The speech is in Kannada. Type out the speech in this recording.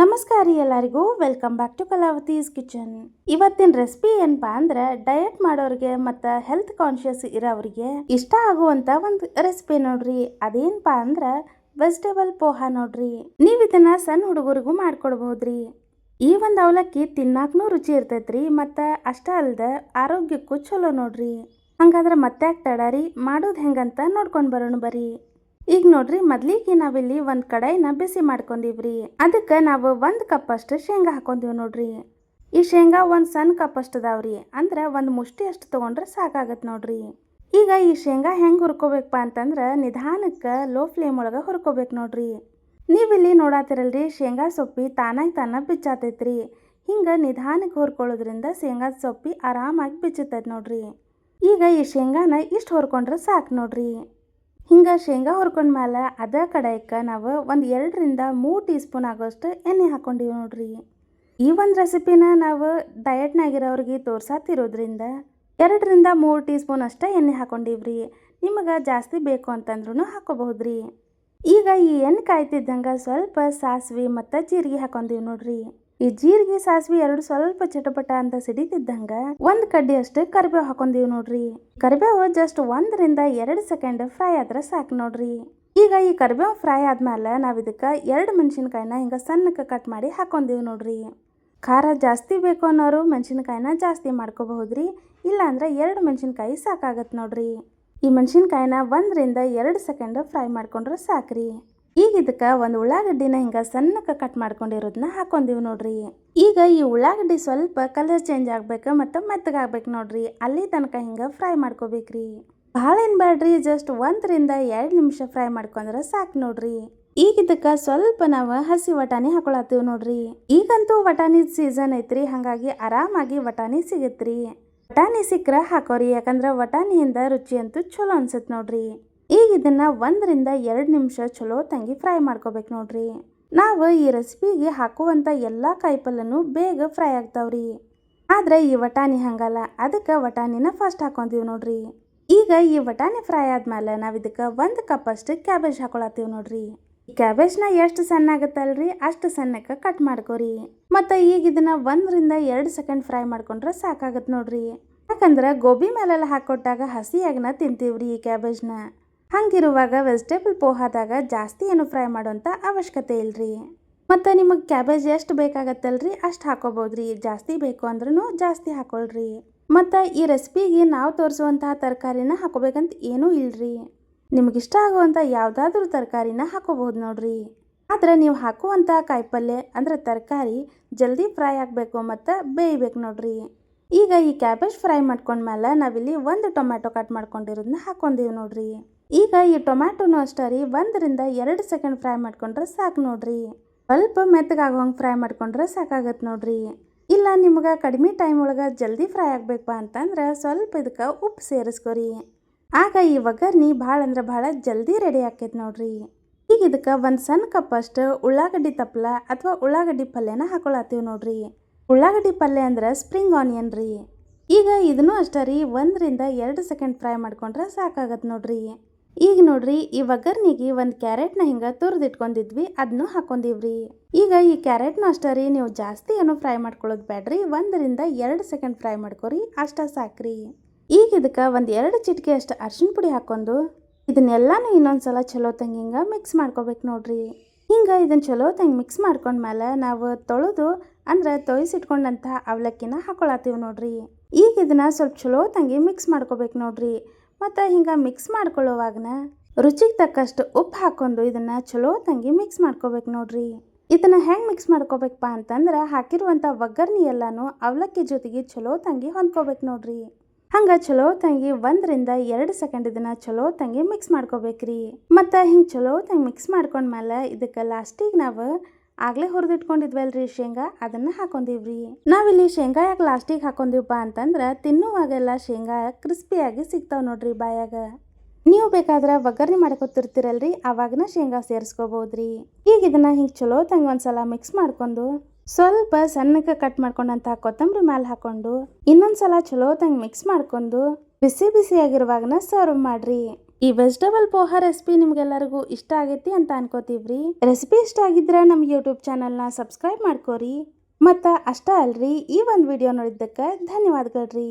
ನಮಸ್ಕಾರ ರೀ ಎಲ್ಲರಿಗೂ welcome back to Kalavathi's kitchen ಇವತ್ತಿನ ರೆಸಿಪಿ ಏನಪ್ಪಾ ಅಂದ್ರೆ ಡಯಟ್ ಮಾಡೋರಿಗೆ ಮತ್ತು ಹೆಲ್ತ್ ಕಾನ್ಶಿಯಸ್ ಇರೋರಿಗೆ ಇಷ್ಟ ಆಗುವಂತ ಒಂದು ರೆಸಿಪಿ ನೋಡ್ರಿ. ಅದೇನಪ್ಪಾ ಅಂದ್ರೆ ವೆಜಿಟೇಬಲ್ ಪೋಹಾ ನೋಡ್ರಿ. ನೀವು ಇದನ್ನ ಸಣ್ಣ ಹುಡುಗರಿಗೂ ಮಾಡ್ಕೊಡ್ಬಹುದ್ರಿ ಈ ಒಂದು ಅವಲಕ್ಕಿ ತಿನ್ನಾಕ್ನೂ ರುಚಿ ಇರ್ತೈತ್ರಿ, ಮತ್ತು ಅಷ್ಟ ಅಲ್ಲದೆ ಆರೋಗ್ಯಕ್ಕೂ ಚಲೋ ನೋಡ್ರಿ. ಹಂಗಾದ್ರೆ ಮತ್ತೆ ತಡಾರಿ, ಮಾಡೋದು ಹೆಂಗಂತ ನೋಡ್ಕೊಂಡು ಬರೋಣ ಬರ್ರಿ ಈಗ ನೋಡ್ರಿ, ಮೊದ್ಲಿಗೆ ನಾವಿಲ್ಲಿ ಒಂದ್ ಕಡಾಯಿನ ಬಿಸಿ ಮಾಡ್ಕೊಂಡಿವ್ರಿ. ಅದಕ್ಕೆ ನಾವು ಒಂದ್ ಕಪ್ ಅಷ್ಟು ಶೇಂಗಾ ಹಾಕೊಂತೀವಿ ನೋಡ್ರಿ. ಈ ಶೇಂಗಾ ಒಂದ್ ಸಣ್ಣ ಕಪ್ ಅಷ್ಟು ಅದಾವ್ರಿ. ಅಂದ್ರೆ ಒಂದ್ ಮುಷ್ಟಿ ಅಷ್ಟು ತಗೊಂಡ್ರೆ ಸಾಕಾಗತ್ ನೋಡ್ರಿ. ಈಗ ಈ ಶೇಂಗಾ ಹೆಂಗ್ ಹುರ್ಕೋಬೇಕಪ್ಪ ಅಂತಂದ್ರ ನಿಧಾನಕ್ಕೆ ಲೋ ಫ್ಲೇಮ್ ಒಳಗ ಹುರ್ಕೋಬೇಕು ನೋಡ್ರಿ. ನೀವಿಲ್ಲಿ ನೋಡಾತಿರಲ್ರಿ, ಶೇಂಗಾ ಸೊಪ್ಪಿ ತಾನಾಗಿ ತಾನ ಬಿಚ್ಚಾತೈತ್ರಿ. ಹಿಂಗ ನಿಧಾನಕ್ಕೆ ಹುರ್ಕೊಳ್ಳೋದ್ರಿಂದ ಶೇಂಗಾ ಸೊಪ್ಪಿ ಆರಾಮಾಗಿ ಬಿಚ್ಚತೈತ್ ನೋಡ್ರಿ. ಈಗ ಈ ಶೇಂಗಾನ ಇಷ್ಟು ಹುರ್ಕೊಂಡ್ರೆ ಸಾಕು ನೋಡ್ರಿ. ಹಿಂಗೆ ಶೇಂಗಾ ಹುರ್ಕೊಂಡ್ಮೇಲೆ ಅದ ಕಡಾಯಕ್ಕೆ ನಾವು ಒಂದು ಎರಡರಿಂದ ಮೂರು ಟೀ ಸ್ಪೂನ್ ಆಗೋಷ್ಟು ಎಣ್ಣೆ ಹಾಕ್ಕೊಂಡಿವಿ ನೋಡ್ರಿ. ಈ ಒಂದು ರೆಸಿಪಿನ ನಾವು ಡಯಟ್ನಾಗಿರೋರಿಗೆ ತೋರ್ಸಾತಿರೋದ್ರಿಂದ ಎರಡರಿಂದ ಮೂರು ಟೀ ಸ್ಪೂನ್ ಅಷ್ಟೇ ಎಣ್ಣೆ ಹಾಕ್ಕೊಂಡಿವ್ರಿ ನಿಮಗೆ ಜಾಸ್ತಿ ಬೇಕು ಅಂತಂದ್ರೂ ಹಾಕೋಬಹುದ್ರಿ. ಈಗ ಈ ಎಣ್ಣೆ ಕಾಯ್ತಿದ್ದಂಗೆ ಸ್ವಲ್ಪ ಸಾಸಿವೆ ಮತ್ತು ಜೀರಿಗೆ ಹಾಕೊಂಡೀವಿ ನೋಡ್ರಿ. ಈ ಜೀರಿಗೆ ಸಾಸಿವೆ ಎರಡು ಸ್ವಲ್ಪ ಚಟಪಟ ಅಂತ ಸಿಡಿತಿದ್ದಂಗ ಒಂದ್ ಕಡ್ಡಿ ಅಷ್ಟು ಕರಿಬೇವು ಹಾಕೊಂದೀವಿ ನೋಡ್ರಿ. ಕರಿಬೇವು ಜಸ್ಟ್ ಒಂದರಿಂದ ಎರಡು ಸೆಕೆಂಡ್ ಫ್ರೈ ಆದ್ರೆ ಸಾಕು ನೋಡ್ರಿ. ಈಗ ಈ ಕರಿಬೇವು ಫ್ರೈ ಆದ್ಮೇಲೆ ನಾವ್ ಇದಕ್ಕ ಎರಡು ಮೆಣಸಿನ್ಕಾಯಿನ ಹಿಂಗ ಸಣ್ಣಕ್ಕೆ ಕಟ್ ಮಾಡಿ ಹಾಕೊಂದೀವಿ ನೋಡ್ರಿ. ಖಾರ ಜಾಸ್ತಿ ಬೇಕು ಅನ್ನೋರು ಮೆಣಸಿನ್ಕಾಯಿನ ಜಾಸ್ತಿ ಮಾಡ್ಕೋಬಹುದ್ರಿ. ಇಲ್ಲಾಂದ್ರೆ ಎರಡು ಮೆಣಸಿನಕಾಯಿ ಸಾಕಾಗತ್ತೆ ನೋಡ್ರಿ. ಈ ಮೆಣಸಿನ್ಕಾಯಿನ ಒಂದರಿಂದ ಎರಡು ಸೆಕೆಂಡ್ ಫ್ರೈ ಮಾಡ್ಕೊಂಡ್ರೆ ಸಾಕ್ರಿ. ಈಗ ಇದಕ್ಕೆ ಒಂದು ಉಳ್ಳಾಗಡ್ಡಿನ ಹಿಂಗೆ ಸಣ್ಣಕ್ಕೆ ಕಟ್ ಮಾಡ್ಕೊಂಡಿರೋದನ್ನ ಹಾಕೊಂಡಿವಿ ನೋಡ್ರಿ. ಈಗ ಈ ಉಳ್ಳಾಗಡ್ಡಿ ಸ್ವಲ್ಪ ಕಲರ್ ಚೇಂಜ್ ಆಗ್ಬೇಕು ಮತ್ತು ಮೆತ್ತಗಾಗ್ಬೇಕು ನೋಡ್ರಿ. ಅಲ್ಲಿ ತನಕ ಹಿಂಗೆ ಫ್ರೈ ಮಾಡ್ಕೋಬೇಕ್ರಿ. ಭಾಳ ಏನು ಬೇಡ್ರಿ ಜಸ್ಟ್ ಒಂದರಿಂದ ಎರಡು ನಿಮಿಷ ಫ್ರೈ ಮಾಡ್ಕೊಂಡ್ರೆ ಸಾಕು ನೋಡ್ರಿ. ಈಗ ಇದಕ್ಕೆ ಸ್ವಲ್ಪ ನಾವು ಹಸಿ ವಟಾಣಿ ಹಾಕೊಳತ್ತೀವಿ ನೋಡ್ರಿ. ಈಗಂತೂ ವಟಾಣಿ ಸೀಸನ್ ಐತ್ರಿ, ಹಾಗಾಗಿ ಆರಾಮಾಗಿ ವಟಾಣಿ ಸಿಗತ್ರಿ. ವಟಾಣಿ ಸಿಕ್ಕರೆ ಹಾಕೋರಿ, ಯಾಕಂದ್ರೆ ವಟಾಣಿಯಿಂದ ರುಚಿ ಅಂತೂ ಚಲೋ ಅನ್ಸುತ್ತೆ ನೋಡ್ರಿ. ಈಗ ಇದನ್ನ ಒಂದರಿಂದ ಎರಡು ನಿಮಿಷ ಚಲೋ ತಂಗಿ ಫ್ರೈ ಮಾಡ್ಕೋಬೇಕು ನೋಡ್ರಿ. ನಾವು ಈ ರೆಸಿಪಿಗೆ ಹಾಕುವಂಥ ಎಲ್ಲ ಕಾಯಿಪಲ್ಲನು ಬೇಗ ಫ್ರೈ ಆಗ್ತಾವ್ರಿ. ಆದ್ರೆ ಈ ವಟಾಣಿ ಹಂಗಲ್ಲ, ಅದಕ್ಕೆ ವಟಾಣಿನ ಫಸ್ಟ್ ಹಾಕೊಂತೀವಿ ನೋಡ್ರಿ. ಈಗ ಈ ವಟಾಣಿ ಫ್ರೈ ಆದ್ಮೇಲೆ ನಾವು ಇದಕ್ಕೆ ಒಂದು ಕಪ್ಪಷ್ಟು ಕ್ಯಾಬೇಜ್ ಹಾಕೊಳತ್ತೀವಿ ನೋಡ್ರಿ. ಕ್ಯಾಬೇಜ್ನ ಎಷ್ಟು ಸಣ್ಣ ಆಗತ್ತಲ್ರಿ ಅಷ್ಟು ಸಣ್ಣಕ್ಕೆ ಕಟ್ ಮಾಡ್ಕೋರಿ. ಮತ್ತು ಈಗ ಇದನ್ನ ಒಂದರಿಂದ ಎರಡು ಸೆಕೆಂಡ್ ಫ್ರೈ ಮಾಡ್ಕೊಂಡ್ರೆ ಸಾಕಾಗತ್ತೆ ನೋಡ್ರಿ. ಯಾಕಂದ್ರೆ ಗೋಬಿ ಮೇಲೆಲ್ಲ ಹಾಕೊಟ್ಟಾಗ ಹಸಿಯಾಗನ ತಿಂತೀವ್ರಿ ಈ ಕ್ಯಾಬೇಜ್ನ ಹಂಗಿರುವಾಗ ವೆಜಿಟೇಬಲ್ ಪೋಹಾದಾಗ ಜಾಸ್ತಿ ಏನು ಫ್ರೈ ಮಾಡುವಂಥ ಅವಶ್ಯಕತೆ ಇಲ್ರಿ. ಮತ್ತು ನಿಮಗೆ ಕ್ಯಾಬೇಜ್ ಎಷ್ಟು ಬೇಕಾಗತ್ತಲ್ರಿ? ಅಷ್ಟು ಹಾಕೋಬೋದ್ರಿ. ಜಾಸ್ತಿ ಬೇಕು ಅಂದ್ರೂ ಜಾಸ್ತಿ ಹಾಕೊಳ್ರಿ. ಮತ್ತು ಈ ರೆಸಿಪಿಗೆ ನಾವು ತೋರಿಸುವಂತಹ ತರಕಾರಿನ ಹಾಕೋಬೇಕಂತ ಏನೂ ಇಲ್ರಿ. ನಿಮಗಿಷ್ಟ ಆಗುವಂಥ ಯಾವುದಾದ್ರೂ ತರಕಾರಿನ ಹಾಕೋಬಹುದು ನೋಡ್ರಿ. ಆದ್ರೆ ನೀವು ಹಾಕುವಂಥ ಕಾಯಿಪಲ್ಯ ಅಂದ್ರೆ ತರಕಾರಿ ಜಲ್ದಿ ಫ್ರೈ ಆಗಬೇಕು ಮತ್ತು ಬೇಯಬೇಕು ನೋಡ್ರಿ. ಈಗ ಈ ಕ್ಯಾಬೇಜ್ ಫ್ರೈ ಮಾಡ್ಕೊಂಡ್ಮೇಲೆ ನಾವಿಲ್ಲಿ ಒಂದು ಟೊಮ್ಯಾಟೊ ಕಟ್ ಮಾಡ್ಕೊಂಡಿರೋದನ್ನ ಹಾಕೊಂಡೀವಿ ನೋಡ್ರಿ. ಈಗ ಈ ಟೊಮ್ಯಾಟೊನು ಅಷ್ಟೇ ರೀ, ಒಂದರಿಂದ ಎರಡು ಸೆಕೆಂಡ್ ಫ್ರೈ ಮಾಡ್ಕೊಂಡ್ರೆ ಸಾಕು ನೋಡ್ರಿ. ಸ್ವಲ್ಪ ಮೆತ್ತಗಾಗುವಂಗೆ ಫ್ರೈ ಮಾಡ್ಕೊಂಡ್ರೆ ಸಾಕಾಗತ್ತೆ ನೋಡ್ರಿ. ಇಲ್ಲ ನಿಮ್ಗೆ ಕಡಿಮೆ ಟೈಮ್ ಒಳಗೆ ಜಲ್ದಿ ಫ್ರೈ ಆಗಬೇಕು ಅಂತಂದ್ರೆ ಸ್ವಲ್ಪ ಇದಕ್ಕೆ ಉಪ್ಪು ಸೇರಿಸ್ಕೊರಿ. ಆಗ ಈ ಒಗ್ಗರ್ನಿ ಭಾಳ ಅಂದ್ರೆ ಭಾಳ ಜಲ್ದಿ ರೆಡಿ ಆಕೈತೆ ನೋಡ್ರಿ. ಈಗ ಇದಕ್ಕೆ ಒಂದು ಸಣ್ಣ ಕಪ್ ಅಷ್ಟು ಉಳ್ಳಾಗಡ್ಡಿ ತಪ್ಪಲ ಅಥವಾ ಉಳ್ಳಾಗಡ್ಡಿ ಪಲ್ಯನ ಹಾಕೊಳತ್ತೀವಿ ನೋಡ್ರಿ. ಉಳ್ಳಾಗಡ್ಡಿ ಪಲ್ಯ ಅಂದ್ರೆ ಸ್ಪ್ರಿಂಗ್ ಆನಿಯನ್ ರೀ. ಈಗ ಇದನ್ನು ಅಷ್ಟೇ ರೀ, ಒಂದರಿಂದ ಎರಡು ಸೆಕೆಂಡ್ ಫ್ರೈ ಮಾಡ್ಕೊಂಡ್ರೆ ಸಾಕಾಗತ್ತೆ ನೋಡ್ರಿ. ಈಗ ನೋಡ್ರಿ, ಈ ಒಗ್ಗರ್ನಿಗೆ ಒಂದು ಕ್ಯಾರೆಟ್ನ ಹಿಂಗೆ ತುರಿದಿಟ್ಕೊಂಡಿದ್ವಿ ಅದನ್ನು ಹಾಕೊಂಡಿವ್ರಿ. ಈಗ ಈ ಕ್ಯಾರೆಟ್ನ ಅಷ್ಟೇ ರೀ, ನೀವು ಜಾಸ್ತಿ ಏನು ಫ್ರೈ ಮಾಡ್ಕೊಳ್ಳೋದು ಬೇಡ್ರಿ ಒಂದರಿಂದ ಎರಡು ಸೆಕೆಂಡ್ ಫ್ರೈ ಮಾಡ್ಕೊರಿ, ಅಷ್ಟ ಸಾಕ್ರಿ. ಈಗ ಇದಕ್ಕೆ ಒಂದು ಎರಡು ಚಿಟಿಕೆ ಅಷ್ಟು ಅರ್ಶಿಣ ಪುಡಿ ಹಾಕೊಂಡು ಇದನ್ನೆಲ್ಲಾನು ಇನ್ನೊಂದ್ಸಲ ಚಲೋ ತಂಗಿ ಹಿಂಗೆ ಮಿಕ್ಸ್ ಮಾಡ್ಕೋಬೇಕು ನೋಡ್ರಿ. ಹಿಂಗೆ ಇದನ್ನು ಚಲೋ ತಂಗಿ ಮಿಕ್ಸ್ ಮಾಡ್ಕೊಂಡ್ಮೇಲೆ ನಾವು ತೊಳೆದು, ಅಂದ್ರೆ ತೊಯ್ಸಿಟ್ಕೊಂಡಂಥ ಅವಲಕ್ಕಿನ ಹಾಕೊಳತ್ತೀವಿ ನೋಡ್ರಿ. ಈಗ ಇದನ್ನ ಸ್ವಲ್ಪ ಚಲೋ ತಂಗಿ ಮಿಕ್ಸ್ ಮಾಡ್ಕೋಬೇಕು ನೋಡ್ರಿ. ಮತ್ತು ಹಿಂಗೆ ಮಿಕ್ಸ್ ಮಾಡ್ಕೊಳ್ಳೋವಾಗನ ರುಚಿಗೆ ತಕ್ಕಷ್ಟು ಉಪ್ಪು ಹಾಕೊಂಡು ಇದನ್ನು ಚಲೋ ತಂಗಿ ಮಿಕ್ಸ್ ಮಾಡ್ಕೋಬೇಕು ನೋಡ್ರಿ. ಇದನ್ನು ಹೆಂಗೆ ಮಿಕ್ಸ್ ಮಾಡ್ಕೋಬೇಕಪ್ಪ ಅಂತಂದ್ರೆ ಹಾಕಿರುವಂಥ ಒಗ್ಗರ್ಣಿ ಎಲ್ಲಾನು ಅವಲಕ್ಕಿ ಜೊತೆಗೆ ಚಲೋ ತಂಗಿ ಹೊಂದ್ಕೋಬೇಕು ನೋಡ್ರಿ. ಹಂಗೆ ಚಲೋ ತಂಗಿ ಒಂದರಿಂದ ಎರಡು ಸೆಕೆಂಡ್ ಇದನ್ನ ಚಲೋ ತಂಗಿ ಮಿಕ್ಸ್ ಮಾಡ್ಕೋಬೇಕ್ರಿ. ಮತ್ತು ಹಿಂಗೆ ಚಲೋ ತಂಗಿ ಮಿಕ್ಸ್ ಮಾಡ್ಕೊಂಡ್ಮೇಲೆ ಇದಕ್ಕೆ ಲಾಸ್ಟಿಗೆ ನಾವು ಆಗ್ಲೇ ಹುರಿದಿಟ್ಕೊಂಡಿದ್ವಲ್ರಿ ಶೇಂಗಾ? ಅದನ್ನು ಹಾಕೊಂಡಿವ್ರಿ. ನಾವಿಲ್ಲಿ ಶೇಂಗಾ ಯಾಕೆ ಲಾಸ್ಟಿಗೆ ಹಾಕೊಂಡಿವಪ್ಪ ಅಂತಂದ್ರೆ ತಿನ್ನುವಾಗೆಲ್ಲ ಶೇಂಗಾ ಕ್ರಿಸ್ಪಿಯಾಗಿ ಸಿಗ್ತಾವೆ ನೋಡ್ರಿ ಬಾಯಾಗ. ನೀವು ಬೇಕಾದ್ರೆ ಒಗ್ಗರಣೆ ಮಾಡ್ಕೊತಿರ್ತೀರಲ್ರಿ ಆವಾಗನ ಶೇಂಗಾ ಸೇರಿಸ್ಕೋಬೋದ್ರಿ. ಈಗ ಇದನ್ನು ಹಿಂಗೆ ಚಲೋ ತಂಗಿ ಒಂದ್ಸಲ ಮಿಕ್ಸ್ ಮಾಡ್ಕೊಂಡು ಸ್ವಲ್ಪ ಸಣ್ಣಕ್ಕೆ ಕಟ್ ಮಾಡ್ಕೊಂಡಂತ ಕೊತ್ತಂಬರಿ ಮ್ಯಾಲೆ ಹಾಕೊಂಡು ಇನ್ನೊಂದ್ಸಲ ಚಲೋ ತಂಗಿ ಮಿಕ್ಸ್ ಮಾಡ್ಕೊಂಡು ಬಿಸಿ ಬಿಸಿಯಾಗಿರುವಾಗನ ಸರ್ವ್ ಮಾಡ್ರಿ. ಈ ವೆಜಿಟೇಬಲ್ ಪೋಹಾ ರೆಸಿಪಿ ನಿಮ್ಗೆಲ್ಲರಿಗೂ ಇಷ್ಟ ಆಗೈತಿ ಅಂತ ಅನ್ಕೋತೀವ್ರಿ. ರೆಸಿಪಿ ಇಷ್ಟ ಆಗಿದ್ರೆ ನಮ್ಮ ಯೂಟ್ಯೂಬ್ ಚಾನಲ್ನ ಸಬ್ಸ್ಕ್ರೈಬ್ ಮಾಡ್ಕೋರಿ. ಮತ್ತು ಅಷ್ಟ ಅಲ್ರಿ ಈ ಒಂದು ವಿಡಿಯೋ ನೋಡಿದ್ದಕ್ಕೆ ಧನ್ಯವಾದಗಳ್ರಿ.